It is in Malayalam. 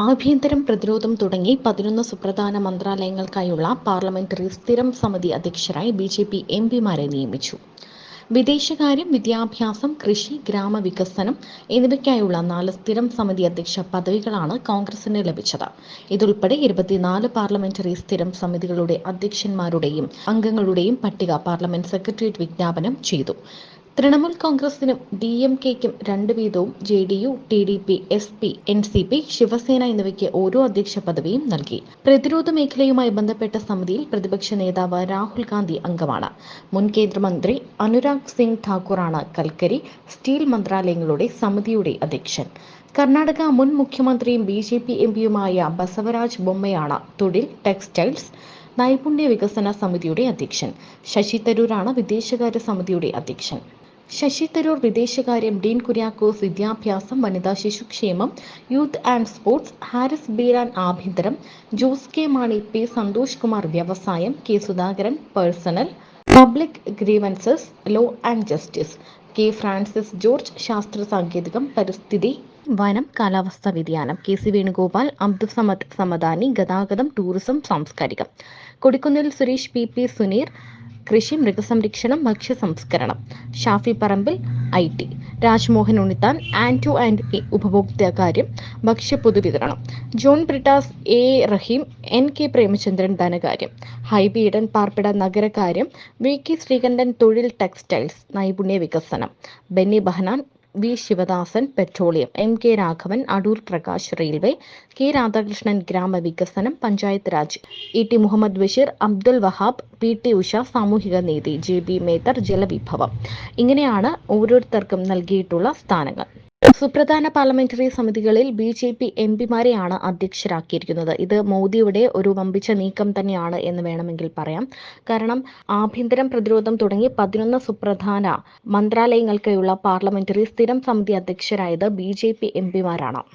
ആഭ്യന്തരം പ്രതിരോധം തുടങ്ങി പതിനൊന്ന് സുപ്രധാന മന്ത്രാലയങ്ങൾക്കായുള്ള പാർലമെന്ററി സ്ഥിരം സമിതി അധ്യക്ഷരായി ബി ജെ പി എം പിമാരെ നിയമിച്ചു. വിദേശകാര്യം വിദ്യാഭ്യാസം കൃഷി ഗ്രാമവികസനം എന്നിവയ്ക്കായുള്ള നാല് സ്ഥിരം സമിതി അധ്യക്ഷ പദവികളാണ് കോൺഗ്രസിന് ലഭിച്ചത്. ഇതുൾപ്പെടെ ഇരുപത്തിനാല് പാർലമെന്ററി സ്ഥിരം സമിതികളുടെ അധ്യക്ഷന്മാരുടെയും അംഗങ്ങളുടെയും പട്ടിക പാർലമെന്റ് സെക്രട്ടേറിയറ്റ് വിജ്ഞാപനം ചെയ്തു. തൃണമൂൽ കോൺഗ്രസിനും ഡി എം കെക്കും രണ്ട് വീതവും J D U T D P S P N C P Shiv Sena എന്നിവയ്ക്ക് ഓരോ അധ്യക്ഷ പദവിയും നൽകി. പ്രതിരോധ മേഖലയുമായി ബന്ധപ്പെട്ട സമിതിയിൽ പ്രതിപക്ഷ നേതാവ് രാഹുൽ ഗാന്ധി അംഗമാണ്. മുൻ കേന്ദ്രമന്ത്രി അനുരാഗ് സിംഗ് ഠാക്കൂറാണ് കൽക്കരി സ്റ്റീൽ മന്ത്രാലയങ്ങളുടെ സമിതിയുടെ അധ്യക്ഷൻ. കർണാടക മുൻ മുഖ്യമന്ത്രിയും ബി ജെ പി എം പിയുമായ ബസവരാജ് ബൊമ്മയാണ് തൊഴിൽ ടെക്സ്റ്റൈൽസ് നൈപുണ്യ വികസന സമിതിയുടെ അധ്യക്ഷൻ. ശശി തരൂരാണ് വിദേശകാര്യ സമിതിയുടെ അധ്യക്ഷൻ. ശശി തരൂർ വിദേശകാര്യം ഡീൻ കുര്യാക്കോസ് വിദ്യാഭ്യാസം വനിതാ ശിശുക്ഷേമം youth and sports Haris Beeran ആഭ്യന്തരം Jose K Mani P Santhosh Kumar വ്യവസായം K Sudhakaran personnel public grievances law and justice K Francis George ശാസ്ത്ര സാങ്കേതികം പരിസ്ഥിതി വനം കാലാവസ്ഥാ വ്യതിയാനം കെ സി വേണുഗോപാൽ അബ്ദുസമദ് സമദാനി ഗതാഗതം ടൂറിസം സാംസ്കാരികം. കൊടിക്കുന്നിൽ സുരേഷ് പി പി സുനീർ കൃഷി മൃഗസംരക്ഷണം ഭക്ഷ്യ സംസ്കരണം Shafi Parambil I T. Rajmohan Unnithan and and ഉപഭോക്തൃകാര്യം ഭക്ഷ്യ പൊതുവിതരണം John Brittas A Rahim N K Premachandran ധനകാര്യം. ഹൈബി ഇടൻ പാർപ്പിട നഗരകാര്യം വി കെ ശ്രീകണ്ഠൻ തൊഴിൽ ടെക്സ്റ്റൈൽസ് നൈപുണ്യ വികസനം. Benny Behanan V. Sivadasan petroleum M. K. Raghavan Adoor Prakash railway K. Radhakrishnan ഗ്രാമവികസനം panchayat Raj E. T. Muhammad Basheer Abdul Wahab P. T. Usha സാമൂഹിക നീതി ജെ. ബി. മേത്തർ ജലവിഭവം. ഇങ്ങനെയാണ് ഓരോരുത്തർക്കും നൽകിയിട്ടുള്ള സ്ഥാനങ്ങൾ. സുപ്രധാന പാർലമെന്ററി സമിതികളിൽ ബി ജെ പി എം പിമാരെയാണ് അധ്യക്ഷരാക്കിയിരിക്കുന്നത്. ഇത് മോദിയുടെ ഒരു വമ്പിച്ച നീക്കം തന്നെയാണ് എന്ന് വേണമെങ്കിൽ പറയാം. കാരണം ആഭ്യന്തരം പ്രതിരോധം തുടങ്ങി പതിനൊന്ന് സുപ്രധാന മന്ത്രാലയങ്ങൾക്കായുള്ള പാർലമെന്ററി സ്ഥിരം സമിതി അധ്യക്ഷരായത് ബി ജെ പി എം പിമാരാണ്.